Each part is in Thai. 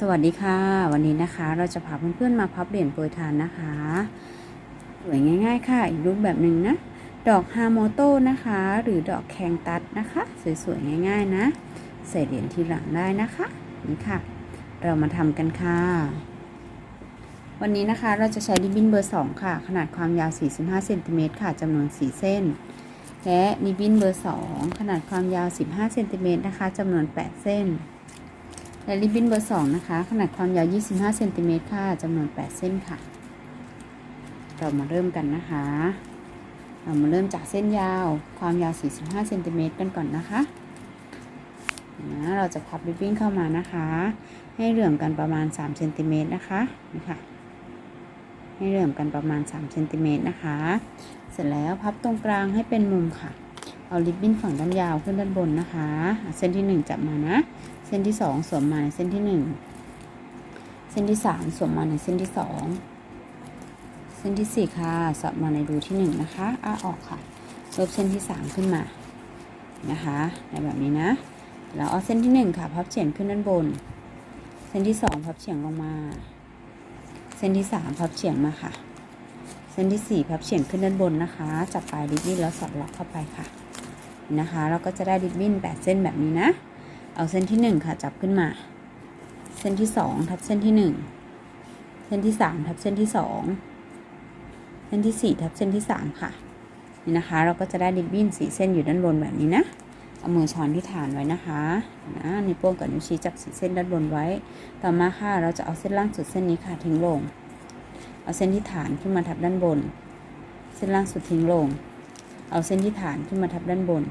สวัสดีค่ะ วันนี้นะคะเราจะพาเพื่อนๆมาพับเหรียญโปรยทานนะคะสวยง่าย ๆ ค่ะ อีกรูปแบบหนึ่งนะ ดอกฮาโมโต้นะคะ หรือดอกแคงตัดนะคะ สวยๆง่าย ๆนะ ใส่เหรียญทีหลังได้นะคะ นี่ค่ะ เรามาทำกันค่ะ วันนี้นะคะเราจะใช้ริบบิ้นเบอร์ 2 ค่ะ ขนาดความยาว 45เซนติเมตรค่ะจำนวน 4 เส้น และริบบิ้นเบอร์ 2 ขนาดความยาว 15เซนติเมตรนะคะจำนวน 8 เส้น และริบบิ้นเบอร์2นะคะ ขนาดความยาว 25เซนติเมตรค่ะจำนวน 8 เส้นค่ะ เรามาเริ่มกันนะคะ เรามาเริ่มจากเส้นยาว ความยาว 45เซนติเมตรกันก่อนนะคะนะเราจะพับริบบิ้นเข้ามานะคะ ให้เหลื่อมกันประมาณ3เซนติเมตรนะคะนี่ค่ะ ให้เหลื่อมกันประมาณ3เซนติเมตรนะคะ เสร็จแล้วพับตรงกลางให้เป็นมุมค่ะ เอาริบบิ้นฝั่งด้านยาวขึ้นด้านบนนะคะ เส้นที่ 1 จับมานะ ส้นที่2สวมมาในเส้นที่1เส้นที่3สวมมาในเส้นที่2เส้นที่4ค่ะสอดมาในรูที่1นะคะอ้าออกค่ะลบเส้นที่3ขึ้นมานะคะในแบบนี้นะแล้วเอาเส้นที่1ค่ะพับเฉียงขึ้นด้านบน เส้นที่2พับเฉียงลงมา เส้นที่3พับเฉียงมาค่ะ เส้นที่4พับเฉียงขึ้นด้านบนนะคะจับปลายริบบิ้นแล้วสอดล็อกเข้าไปค่ะนะคะ เราก็จะได้ริบบิ้น8เส้นแบบนี้นะ เอาเส้นที่1ค่ะจับขึ้นมา เส้นที่2ทับเส้นที่1เส้นที่3ทับเส้นที่2เส้นที่4ทับเส้นที่3ค่ะนี่นะคะ เราก็จะได้ริบบิ้นสีเส้นอยู่ด้านบนแบบนี้นะเอามือช้อนที่ฐานไว้นะคะนะนิ้วโป้งกับนิ้วชี้จับสีเส้นด้านบนไว้ ต่อมาค่ะเราจะเอาเส้นล่างสุดเส้นนี้ค่ะทิ้งลง เอาเส้นที่ฐานขึ้นมาทับด้านบน เส้นล่างสุดทิ้งลง เอาเส้นที่ฐานขึ้นมาทับด้านบน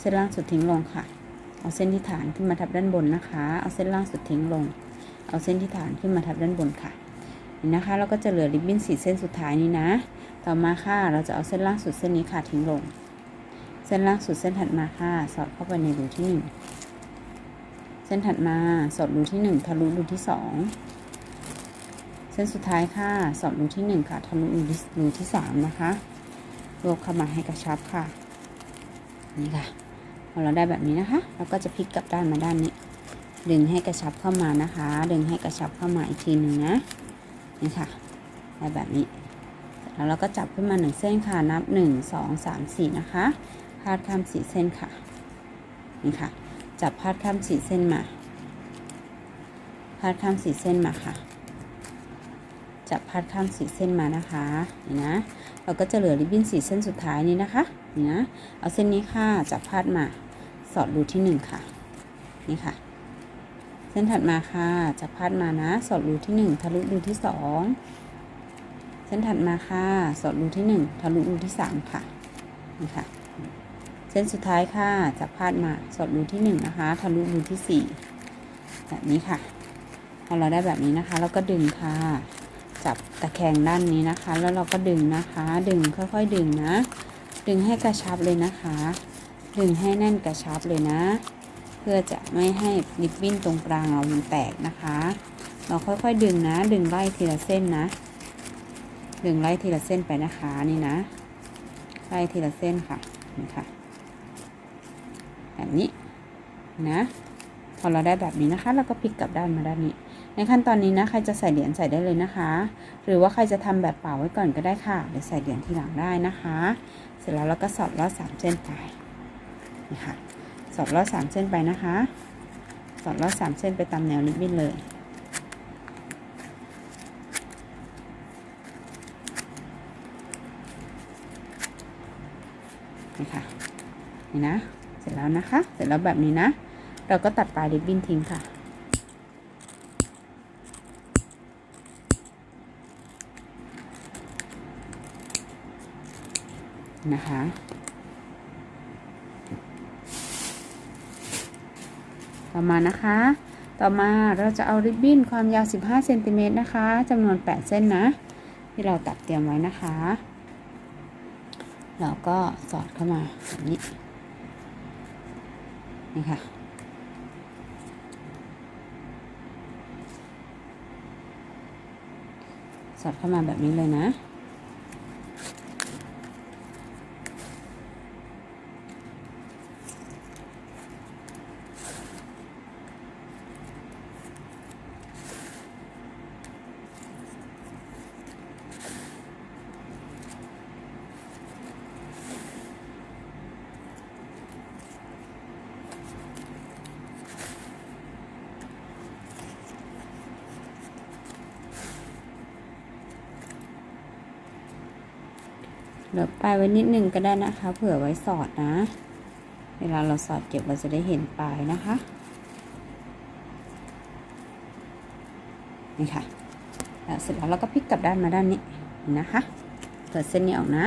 เส้นล่างสุดทิ้งลงค่ะ เอาเส้นที่ฐานขึ้นมาทับด้านบนนะคะ เอาเส้นล่างสุดทิ้งลง เอาเส้นที่ฐานขึ้นมาทับด้านบนค่ะนี่นะคะ เราก็จะเหลือริบบิ้นสีเส้นสุดท้ายนี้นะ ต่อมาค่ะ เราจะเอาเส้นล่างสุดเส้นนี้ค่ะทิ้งลง เส้นล่างสุดเส้นถัดมาค่ะ สอดเข้าไปในรูที่หนึ่งเส้นถัดมาสอดรูที่หนึ่งทะลุรูที่สองเส้นสุดท้ายค่ะ สอดรูที่หนึ่งค่ะ ทะลุรูที่รูที่สามนะคะ รวบเข้ามาให้กระชับค่ะ นี่ค่ะ พอเราได้แบบนี้นะคะ เราก็จะพลิกกลับด้านมาด้านนี้ ดึงให้กระชับเข้ามานะคะ ดึงให้กระชับเข้ามาอีกทีหนึ่งนะนี่ค่ะได้แบบนี้แล้วเราก็จับขึ้นมาหนึ่งเส้นค่ะนับหนึ่งสองสามสี่นะคะพาดข้ามสี่เส้นค่ะนี่ค่ะ จับพาดข้ามสี่เส้นมาพาดข้ามสี่เส้นมาค่ะ จับพาดข้ามสี่เส้นมานะคะนี่นะเราก็จะเหลือริบบิ้นสีเส้นสุดท้ายนี้นะคะ นะเอาเส้นนี้ค่ะจับพาดมาสอดรูที่หนึ่งค่ะ นี่ค่ะ เส้นถัดมาค่ะจับพาดมานะ สอดรูที่หนึ่งทะลุรูที่สองเส้นถัดมาค่ะ สอดรูที่หนึ่งทะลุรูที่สามค่ะ นี่ค่ะ เส้นสุดท้ายค่ะจับพาดมาสอดรูที่หนึ่งนะคะ ทะลุรูที่สี่แบบนี้ค่ะพอเราได้แบบนี้นะคะ เราก็ดึงค่ะจับตะแคงด้านนี้นะคะ แล้วเราก็ดึงนะคะ ดึงค่อย ๆ ดึงนะ ดึงให้กระชับเลยนะคะ ดึงให้แน่นกระชับเลยนะ เพื่อจะไม่ให้ริบบิ้นตรงกลางเรามันแตกนะคะ เราค่อยๆดึงนะ ดึงไล่ทีละเส้นนะ ดึงไล่ทีละเส้นไปนะคะนี่นะ ไล่ทีละเส้นค่ะนี่ค่ะ แบบนี้นะ พอเราได้แบบนี้นะคะ เราก็พลิกกลับด้านมาด้านนี้ ในขั้นตอนนี้นะใครจะใส่เหรียญใส่ได้เลยนะคะ หรือว่าใครจะทำแบบเป่าไว้ก่อนก็ได้ค่ะเดี๋ยวใส่เหรียญทีหลังได้นะคะ เสร็จแล้วเราก็สอดลอดสามเส้นไปนี่ค่ะสอดลอดสามเส้นไปนะคะ สอดลอดสามเส้นไปตามแนวริบบิ้นเลยนี่ค่ะนี่นะ เสร็จแล้วนะคะ เสร็จแล้วแบบนี้นะ เราก็ตัดปลายริบบิ้นทิ้งค่ะ นะคะ ต่อมานะคะ ต่อมาเราจะเอาริบบิ้นความยาว 15เซนติเมตรนะคะจำนวน 8 เส้นนะ ที่เราตัดเตรียมไว้นะคะ เราก็สอดเข้ามาแบบนี้ นี่ค่ะสอดเข้ามาแบบนี้เลยนะ เหลือปลายไว้นิดนึงก็ได้นะคะ เผื่อไว้สอดนะ เวลาเราสอดเก็บเราจะได้เห็นปลายนะคะนี่ค่ะแล้วเสร็จแล้วเราก็พลิกกลับด้านมาด้านนี้นะคะเปิดเส้นนี้ออกนะ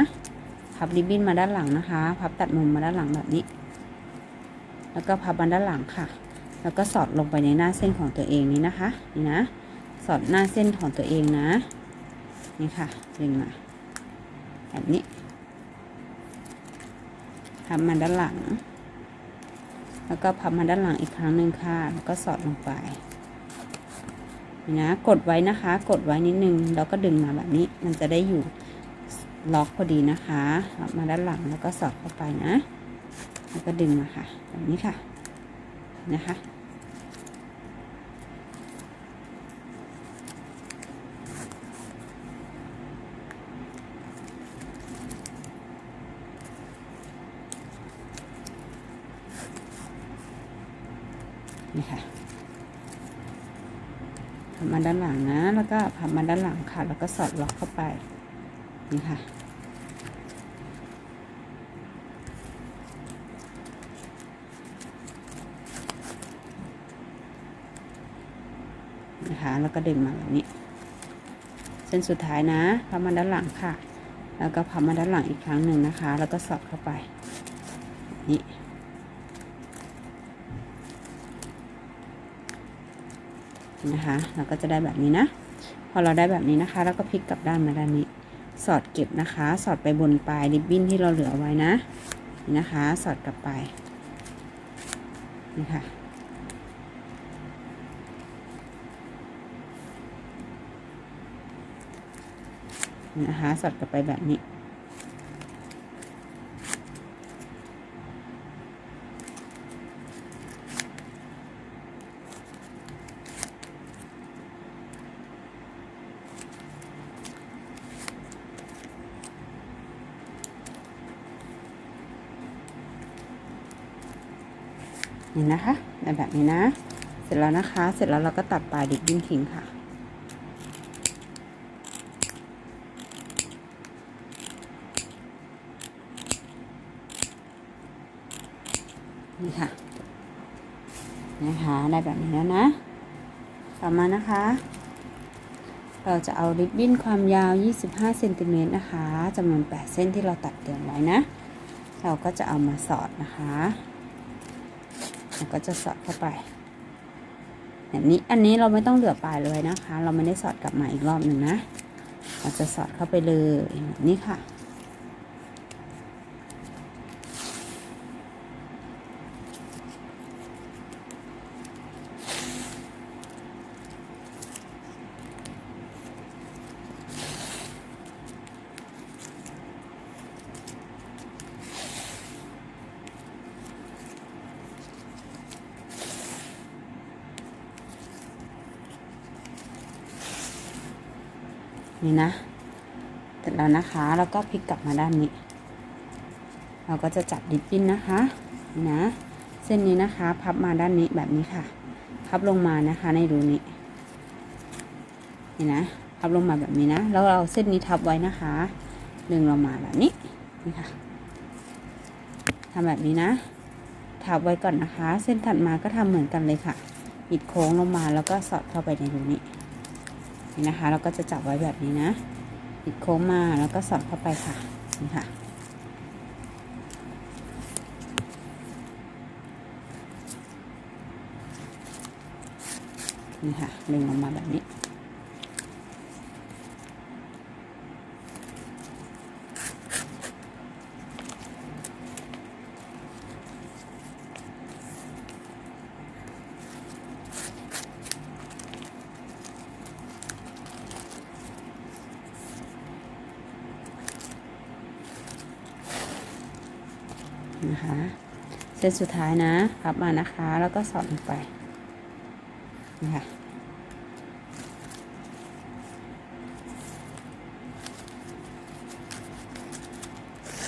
พับริบบิ้นมาด้านหลังนะคะ พับตัดมุมมาด้านหลังแบบนี้ แล้วก็พับมาด้านหลังค่ะ แล้วก็สอดลงไปในหน้าเส้นของตัวเองนี้นะคะ นี่นะ สอดหน้าเส้นของตัวเองนะ นี่ค่ะดึงมา แบบนี้พับมาด้านหลัง แล้วก็พับมาด้านหลังอีกครั้งหนึ่งค่ะ แล้วก็สอดลงไปนี่นะกดไว้นะคะ กดไว้นิดนึง แล้วก็ดึงมาแบบนี้ มันจะได้อยู่ล็อกพอดีนะคะพับมาด้านหลังแล้วก็สอดเข้าไปนะ แล้วก็ดึงมาค่ะ แบบนี้ค่ะ นะคะ นี่ค่ะพับมาด้านหลังนะ แล้วก็พับมาด้านหลังค่ะ แล้วก็สอดล็อกเข้าไป นี่ค่ะ นะคะแล้วก็ดึงมาแบบนี้ เส้นสุดท้ายนะ พับมาด้านหลังค่ะ แล้วก็พับมาด้านหลังอีกครั้งหนึ่งนะคะ แล้วก็สอดเข้าไป นี่ นะคะ เราก็จะได้แบบนี้นะ พอเราได้แบบนี้นะคะ เราก็พลิกกลับด้านมาด้านนี้ สอดเก็บนะคะ สอดไปบนปลายริบบิ้นที่เราเหลือไว้นะนี่นะคะ สอดกลับไปนี่ค่ะนะคะ สอดกลับไปแบบนี้ นี่นะคะในแบบนี้นะ เสร็จแล้วนะคะ เสร็จแล้วเราก็ตัดปลายดิบบิ้นทิ้งค่ะ นี่ค่ะ นะคะได้แบบนี้แล้วนะ ต่อมานะคะ เราจะเอาริบบิ้นความยาว 25เซนติเมตรนะคะจำนวน 8 เส้นที่เราตัดเตรียมไว้นะ เราก็จะเอามาสอดนะคะ ก็จะสอดเข้าไปแบบนี้อันนี้เราไม่ต้องเหลือปลายเลยนะคะ เราไม่ได้สอดกลับมาอีกรอบหนึ่งนะเราจะสอดเข้าไปเลยแบบนี้ค่ะ นี่นะ เสร็จแล้วนะคะ แล้วก็พลิกกลับมาด้านนี้ เราก็จะจับดิบบิ้นนะคะนี่นะ เส้นนี้นะคะ พับมาด้านนี้แบบนี้ค่ะ พับลงมานะคะในรูนี้ นี่นะ พับลงมาแบบนี้นะ แล้วเราเส้นนี้ทับไว้นะคะ ดึงลงมาแบบนี้ นี่ค่ะทำแบบนี้นะทับไว้ก่อนนะคะ เส้นถัดมาก็ทำเหมือนกันเลยค่ะ บิดโค้งลงมาแล้วก็สอดเข้าไปในรูนี้ นะคะ เราก็จะจับไว้แบบนี้นะปิดโค้งมาแล้วก็สอดเข้าไปค่ะนี่ค่ะ นี่ค่ะดึงออกมาแบบนี้ นะคะ เส้นสุดท้ายนะพับมานะคะ แล้วก็สอดลงไปนะคะ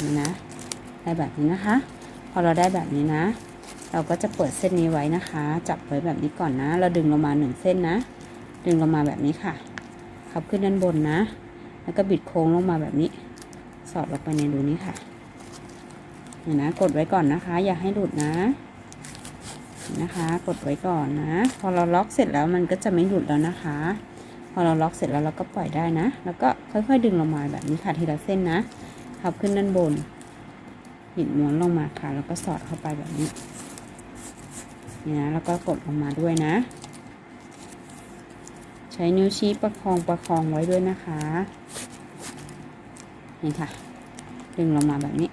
นี่นะได้แบบนี้นะคะ พอเราได้แบบนี้นะ เราก็จะเปิดเส้นนี้ไว้นะคะ จับไว้แบบนี้ก่อนนะ เราดึงลงมาหนึ่งเส้นนะ ดึงลงมาแบบนี้ค่ะขับขึ้นด้านบนนะ แล้วก็บิดโค้งลงมาแบบนี้ สอดลงไปในรูนี้ค่ะ เห็นนะกดไว้ก่อนนะคะ อย่าให้หลุดนะนะคะ กดไว้ก่อนนะ พอเราล็อกเสร็จแล้วมันก็จะไม่หลุดแล้วนะคะ พอเราล็อกเสร็จแล้วเราก็ปล่อยได้นะ แล้วก็ค่อยๆ ดึงลงมาแบบนี้ค่ะทีละเส้นนะพับขึ้นด้านบนบิดม้วนลงมาค่ะ แล้วก็สอดเข้าไปแบบนี้นี่นะแล้วก็กดลงมาด้วยนะ ใช้นิ้วชี้ประคองประคองไว้ด้วยนะคะนี่ค่ะ ดึงลงมาแบบนี้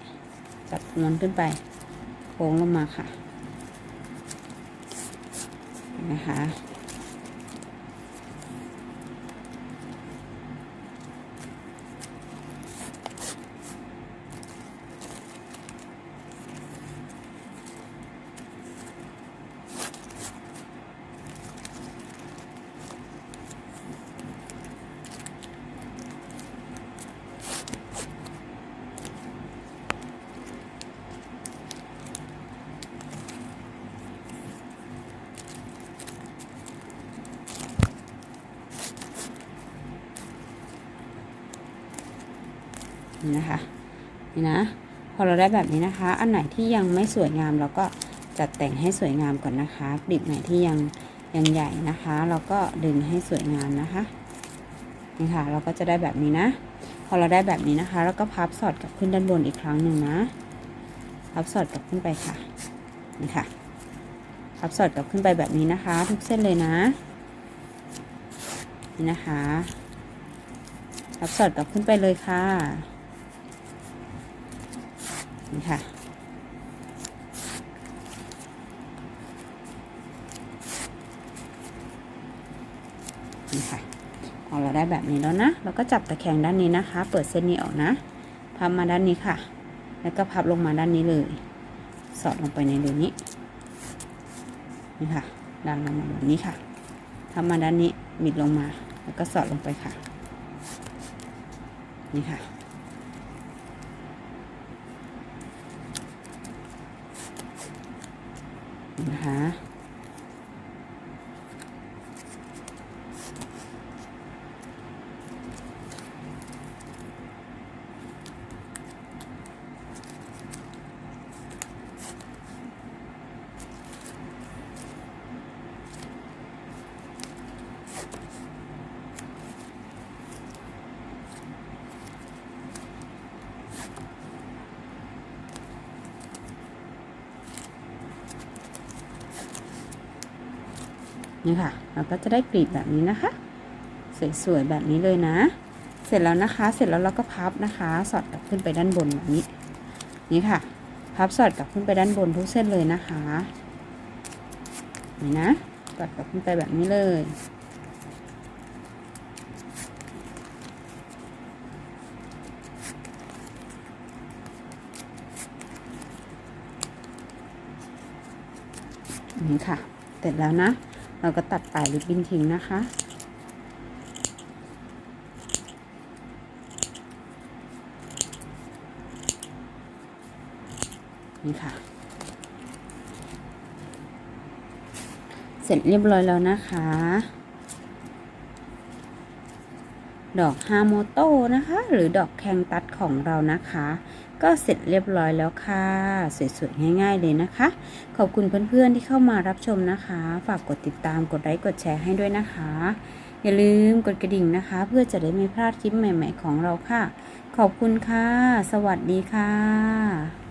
จับม้วนขึ้นไป โค้งลงมาค่ะ นะคะ นี่นะคะนี่นะพอเราได้แบบนี้นะคะ อันไหนที่ยังไม่สวยงามเราก็จัดแต่งให้สวยงามก่อนนะคะกลีบไหนที่ยังยังใหญ่นะคะ เราก็ดึงให้สวยงามนะคะนี่ค่ะ เราก็จะได้แบบนี้นะ พอเราได้แบบนี้นะคะแล้วก็พับสอดกลับขึ้นด้านบนอีกครั้งหนึ่งนะพับสอดกลับขึ้นไปค่ะนี่ค่ะพับสอดกลับขึ้นไปแบบนี้นะคะ ทุกเส้นเลยนะนี่นะคะพับสอดกลับขึ้นไปเลยค่ะ นี่ค่ะ นี่ค่ะพอเราได้แบบนี้แล้วนะ เราก็จับตะแคงด้านนี้นะคะ เปิดเส้นนี้ออกนะ พับมาด้านนี้ค่ะ แล้วก็พับลงมาด้านนี้เลย สอดลงไปในรูนี้ นี่ค่ะ ดันลงมาแบบนี้ค่ะพับมาด้านนี้บิดลงมา แล้วก็สอดลงไปค่ะ นี่ค่ะ นะคะ นี่ค่ะ เราก็จะได้กลีบแบบนี้นะคะ สวยๆแบบนี้เลยนะ เสร็จแล้วนะคะ เสร็จแล้วเราก็พับนะคะ สอดกลับขึ้นไปด้านบนแบบนี้ นี่ค่ะ พับสอดกลับขึ้นไปด้านบนทุกเส้นเลยนะคะ นี่นะ สอดกลับขึ้นไปแบบนี้เลยนี่ค่ะ เสร็จแล้วนะ เราก็ตัดปลายริบบิ้นทิ้งนะคะ นี่ค่ะ เสร็จเรียบร้อยแล้วนะคะ ดอกฮาโมโต้นะคะ หรือดอกแคงตัดของเรานะคะ ก็เสร็จเรียบร้อยแล้วค่ะ สวยๆ ง่ายๆเลยนะคะ ขอบคุณเพื่อนๆที่เข้ามารับชมนะคะ ฝากกดติดตามกดไลค์กดแชร์ให้ด้วยนะคะ อย่าลืมกดกระดิ่งนะคะ เพื่อจะได้ไม่พลาดคลิปใหม่ ๆ ของเราค่ะ ขอบคุณค่ะ สวัสดีค่ะ